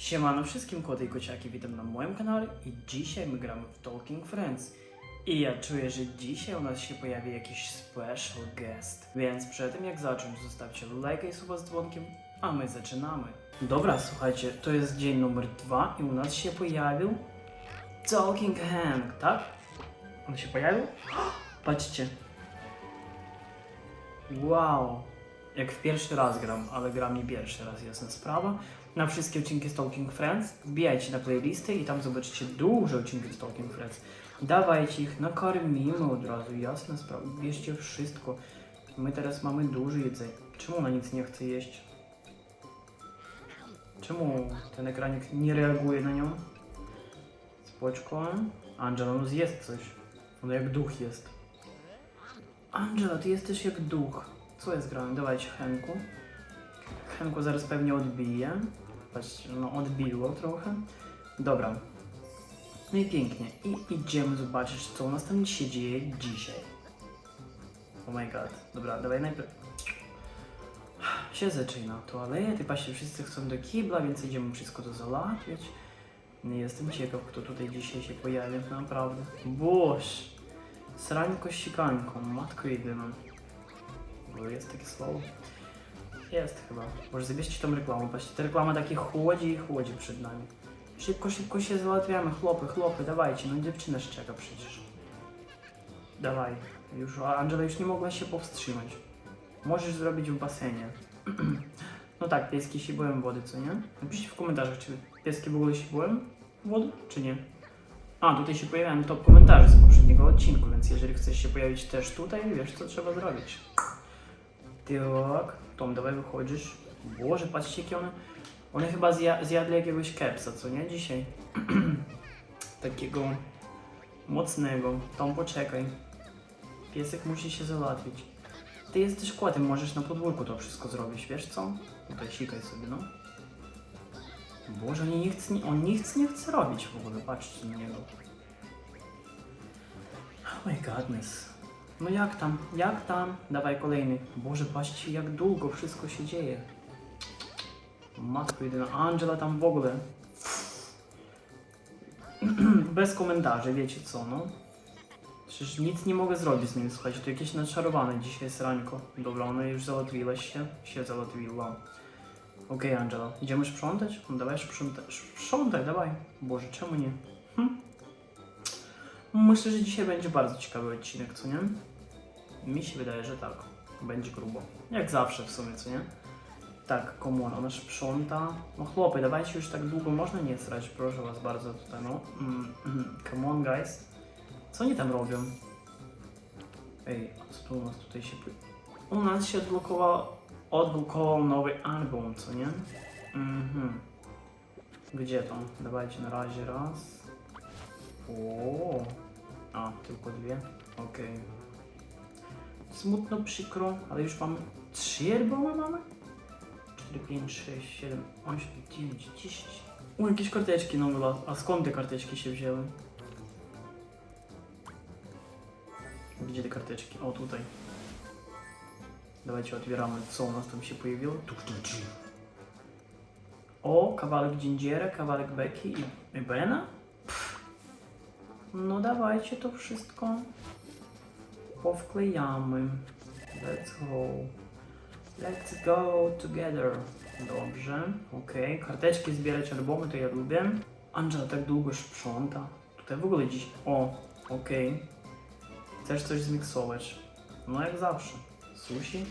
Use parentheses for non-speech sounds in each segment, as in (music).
Siemano wszystkim koty i kociaki, witam na moim kanale i dzisiaj my gramy w Talking Friends. I ja czuję, że dzisiaj u nas się pojawi jakiś special guest. Więc przed tym jak zacząć, zostawcie lajka i suba z dzwonkiem, a my zaczynamy. Dobra, słuchajcie, to jest dzień numer dwa i u nas się pojawił Talking Hank, tak? On się pojawił? (gasps) Patrzcie. Wow. Jak w pierwszy raz gram, ale gram nie pierwszy raz, jasna sprawa. Na wszystkie odcinki z Talking Friends wbijajcie na playlisty i tam zobaczycie dużo odcinków z Talking Friends. Dawajcie ich, nakarmimy od razu, jasna sprawa. Bierzcie wszystko. My teraz mamy dużo jedzenia. Czemu ona nic nie chce jeść? Czemu ten ekranik nie reaguje na nią? Spoczko. Angela, no zjedz coś. Ona jak duch jest. Angela, ty jesteś jak duch. Co jest grane? Dawajcie Henku. Henku zaraz pewnie odbije. Patrzcie, no odbiło trochę. Dobra. No i pięknie. I idziemy zobaczyć, co u nas tam się dzieje dzisiaj. Oh my god. Dobra, dawaj najpierw. Się zaczyna. Toalety, patrzcie, wszyscy chcą do kibla, więc idziemy wszystko to załatwiać. Nie jestem ciekaw, kto tutaj dzisiaj się pojawi, naprawdę. Boż! Srańko sikańką, matko jedyna. Bo jest takie słowo. Jest chyba. Może zabierzcie tą reklamę. Patrzcie, ta reklama takie chłodzi i chłodzi przed nami. Szybko, szybko się załatwiamy. Chłopy, chłopy, dawajcie. No dziewczyna szczeka przecież. Dawaj. Już, a Angela już nie mogła się powstrzymać. Możesz zrobić w basenie. (clears throat) no tak, pieski się boją wody, co nie? Napiszcie w komentarzach, czy pieski w ogóle się boją wody, czy nie. A, tutaj się pojawiają top komentarze z poprzedniego odcinku, więc jeżeli chcesz się pojawić też tutaj, wiesz co trzeba zrobić. Tak, Tom, dawaj wychodzisz. Boże, patrzcie jakie one... One chyba zja zjadły jakiegoś kepsa, co nie? Dzisiaj. (clears throat) Takiego mocnego. Tom, poczekaj. Piesek musi się załatwić. Ty jesteś kotem, możesz na podwórku to wszystko zrobić, wiesz co? Tutaj sikaj sobie, no. Boże, on nic, on nic nie chce robić w ogóle, patrzcie na niego. Oh my godness. No jak tam? Jak tam? Dawaj kolejny. Boże, patrzcie jak długo wszystko się dzieje. Matko jedyna. Angela tam w ogóle. (clears throat) Bez komentarzy, wiecie co, no. Przecież nic nie mogę zrobić z nim, słuchajcie, to jakieś naczarowane dzisiaj jest rańko. Dobra, ona już załatwiłaś się? Się załatwiła. Okej, Angela, idziemy sprzątać? No dawaj sprzątaj, sprzątaj, dawaj. Boże, czemu nie? Hm? Myślę, że dzisiaj będzie bardzo ciekawy odcinek, co nie? Mi się wydaje, że tak. Będzie grubo. Jak zawsze w sumie, co nie? Tak, komuna, ona sprząta. No chłopy, dawajcie już tak długo, można nie srać, proszę was bardzo tutaj, no. Mm, mm, come on, guys. Co oni tam robią? Ej, a co tu u nas tutaj się... U nas się odblokował, odblokował nowy album, co nie? Mhm. Gdzie to? Dawajcie na razie raz. O, A, tylko dwie? Okej. Smutno, przykro, ale już mamy trzy albumy mamy? 4, 5, 6, 7, 8, 9, 10. O, jakieś karteczki nowe, a skąd te karteczki się wzięły? Gdzie te karteczki? O, tutaj. Dawajcie otwieramy, co u nas tam się pojawiło. O, kawałek Gingiera, kawałek Becky i, i Bena? Pff. No dawajcie to wszystko powklejamy. Let's go. Let's go together. Dobrze, okej. Karteczki zbierać, albumy to ja lubię. Angela tak długo sprząta. Tutaj w ogóle dziś... O, okej. Chcesz coś zmiksować? No jak zawsze. Sushi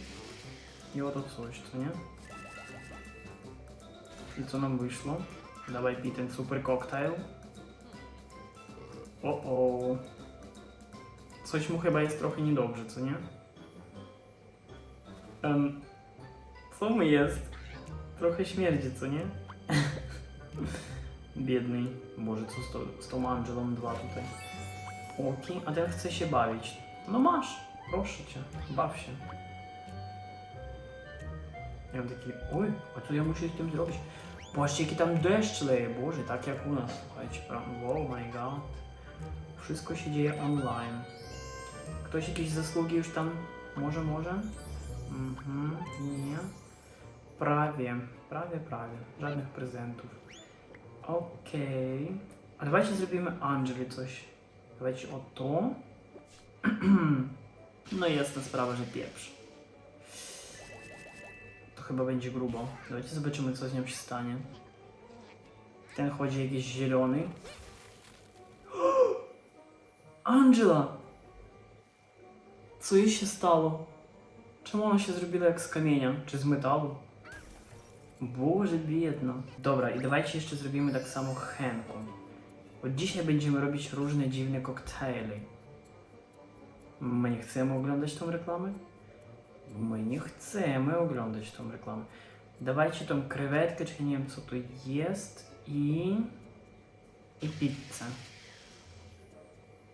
i oto coś, co nie? I co nam wyszło? Dawaj pij ten super koktajl. O o. Coś mu chyba jest trochę niedobrze, co nie? Em, co mu jest? Trochę śmierdzi, co nie? (laughs) Biedny. Boże, co z, to, z tą Angelą 2 tutaj? Oki, a ten chce się bawić. No masz, proszę cię, baw się. Ja mam taki, oj, a co ja muszę z tym zrobić? Patrzcie, jaki tam deszcz leje, Boże, tak jak u nas, słuchajcie, prawda? Oh my god. Wszystko się dzieje online. Ktoś jakieś zasługi już tam, może, może? Mhm, nie. Prawie, prawie, prawie. Żadnych prezentów. Okej. A dawajcie zrobimy Angeli coś. Dawajcie o to. (clears throat) no i jasna sprawa, że pieprz. To chyba będzie grubo. Dawajcie zobaczymy, co z nią się stanie. Ten chodzi jakiś zielony. (gasps) Angela! Co jej się stało? Czemu ona się zrobiła jak z kamienia? Czy z metalu? Boże, biedna. Dobra, i dawajcie jeszcze zrobimy tak samo Henku. Bo dzisiaj będziemy robić różne dziwne koktajle. My nie chcemy oglądać tą reklamę? My nie chcemy oglądać tą reklamę. Dawajcie tą krewetkę, czy nie wiem co to jest i... i pizzę.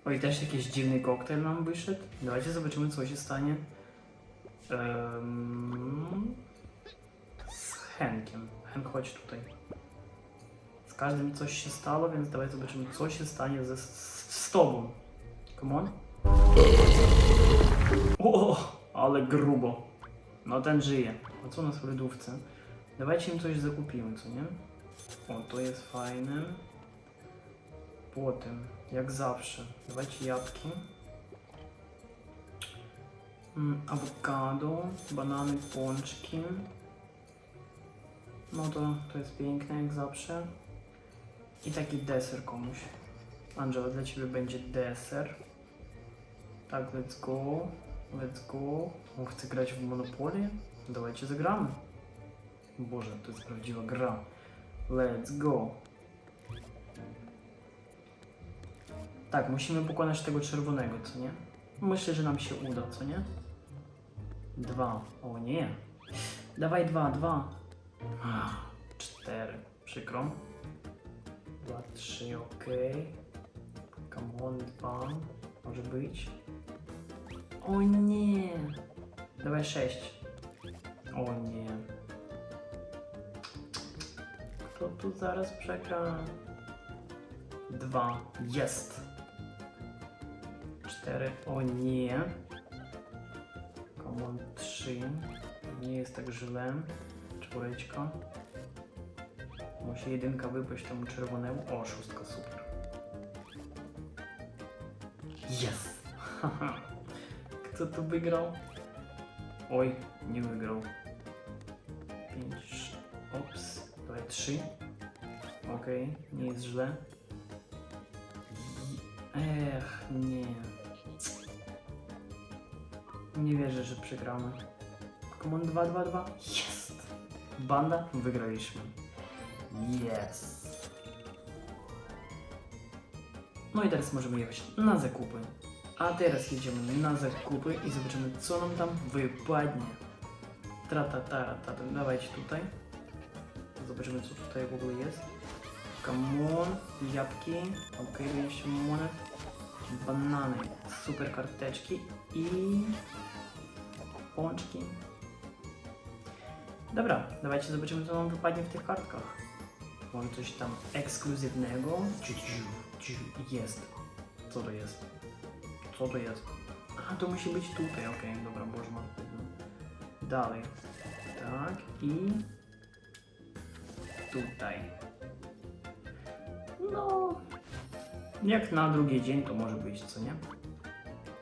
Oj, też jakiś dziwny koktajl nam wyszedł. Dawajcie zobaczymy co się stanie. Em, z Henkiem. Henk, chodź tutaj. Z każdym coś się stało, więc dawaj zobaczymy, co się stanie ze, z, z tobą. Come on. O, ale grubo. No ten żyje. A co u nas w lodówce? Dawajcie im coś zakupimy, co nie? O, to jest fajne. Potem, jak zawsze, dawajcie jabłki. Mm, awokado, banany, pączki. No to, to jest piękne jak zawsze. I taki deser komuś. Angela, dla Ciebie będzie deser. Tak, let's go. Let's go. On chce grać w Monopolię? Dawajcie zagramy. Boże, to jest prawdziwa gra. Let's go. Tak, musimy pokonać tego czerwonego, co nie? Myślę, że nam się uda, co nie? Dwa. O nie. Dawaj dwa, dwa. Ah, Cztery. Przykro. Dwa, trzy, okej. Come on, dwa. Może być. O nie. Dawaj sześć. O nie. Kto tu zaraz przegra? Dwa. Jest. Cztery. O nie. Come on, trzy. Nie jest tak źle. Czwóreczka. Musi jedynka wypaść temu czerwonemu. O, szóstka, super. Yes! (laughs) Kto tu wygrał? Oj, nie wygrał. Pięć. Ops. Dawaj trzy. Okej, nie jest źle. Ech, nie. Nie wierzę, że przegramy. Come on, 2, 2, 2. Jest! Banda, wygraliśmy. Yes! No i teraz możemy jechać na zakupy. A teraz jedziemy na zakupy i zobaczymy, co nam tam wypadnie. Tratatara, tata. Dawajcie tutaj. Zobaczymy, co tutaj w ogóle jest. Come on, jabłki. Ok, 20 monet. Banany, super karteczki i pączki. Dobra, dawajcie zobaczymy, co nam wypadnie w tych kartkach. Może coś tam ekskluzywnego? Jest. Co to jest? Co to jest? A, to musi być tutaj, okej, dobra, boże mam. Dalej. Tak, i tutaj. No, jak na drugi dzień to może być, co nie?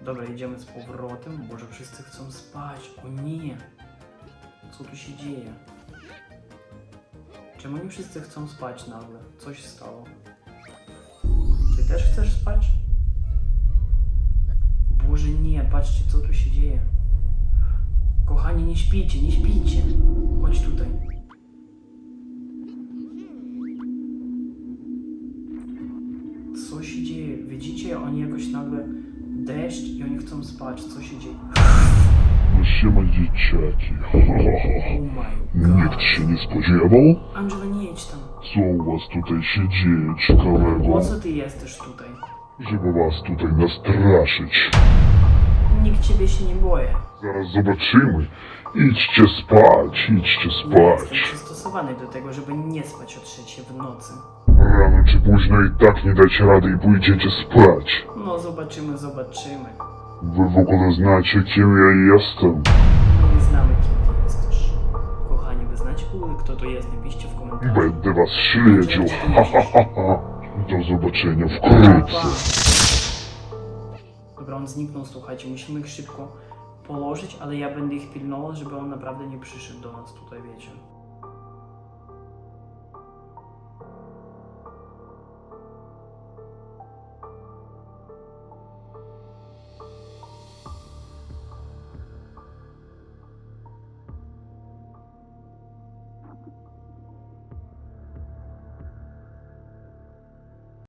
Dobra, idziemy z powrotem. Boże, wszyscy chcą spać. O nie! Co tu się dzieje? Czemu nie wszyscy chcą spać nagle? Co się stało? Ty też chcesz spać? Boże, nie, patrzcie, co tu się dzieje. Kochani, nie śpijcie, nie śpijcie. Chodź tutaj. Co się dzieje? Widzicie, oni jakoś nagle deszcz i oni chcą spać. Co się dzieje? No siema dzieciaki. Oh my (laughs) Nikt się nie spodziewał? Angela, nie jedź tam. Co u was tutaj się dzieje Po ciekawego? co ty jesteś tutaj? Żeby was tutaj nastraszyć. Nikt ciebie się nie boję. Zaraz zobaczymy. Idźcie spać, idźcie Nie jestem spać. przystosowany do tego, żeby nie spać o trzeciej w nocy. Czy późno i tak nie dacie rady i pójdziecie spać. No zobaczymy, zobaczymy. Wy w ogóle znacie kim ja jestem. My nie znamy, kim ty jesteś. Kochani, wy znacie kto to jest, napiszcie w komentarzu. Będę was śledził. Ha, ha, ha, ha. Do zobaczenia wkrótce. Dobra, on zniknął, słuchajcie, musimy ich szybko położyć, ale ja będę ich pilnował, żeby on naprawdę nie przyszedł do nas tutaj, wiecie.